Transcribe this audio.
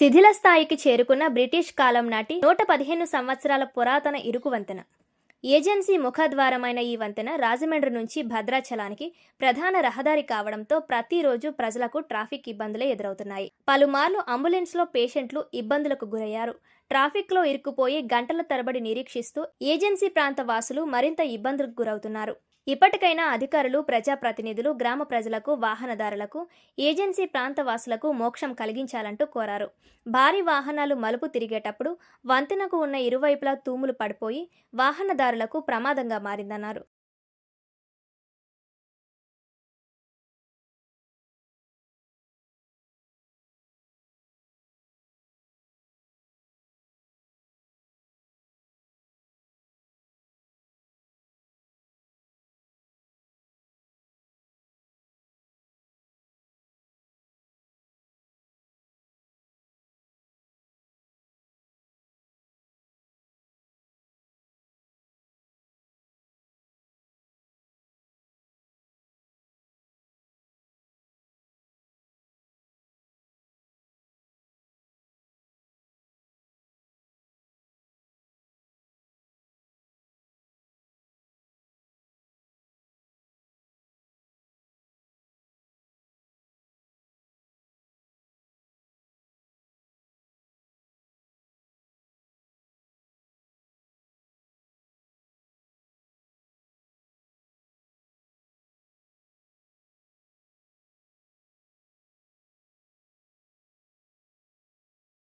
శిథిల స్థాయికి చేరుకున్న బ్రిటిష్ కాలం నాటి నూట పదిహేను సంవత్సరాల పురాతన ఇరుకు వంతెన. ఏజెన్సీ ముఖద్వారమైన ఈ వంతెన రాజమండ్రి నుంచి భద్రాచలానికి ప్రధాన రహదారి కావడంతో ప్రతిరోజు ప్రజలకు ట్రాఫిక్ ఇబ్బందులే ఎదురవుతున్నాయి. పలుమార్లు అంబులెన్స్లో పేషెంట్లు ఇబ్బందులకు గురయ్యారు. ట్రాఫిక్లో ఇరుక్కుపోయి గంటల తరబడి నిరీక్షిస్తూ ఏజెన్సీ ప్రాంత వాసులు మరింత ఇబ్బందులకు గురవుతున్నారు. ఇప్పటికైనా అధికారులు ప్రజాప్రతినిధులు గ్రామ ప్రజలకు వాహనదారులకు ఏజెన్సీ ప్రాంత వాసులకు మోక్షం కలిగించాలంటూ కోరారు. భారీ వాహనాలు మలుపు తిరిగేటప్పుడు వంతెనకు ఉన్న ఇరువైపులా తూములు పడిపోయి వాహనదారులకు ప్రమాదంగా మారిందన్నారు.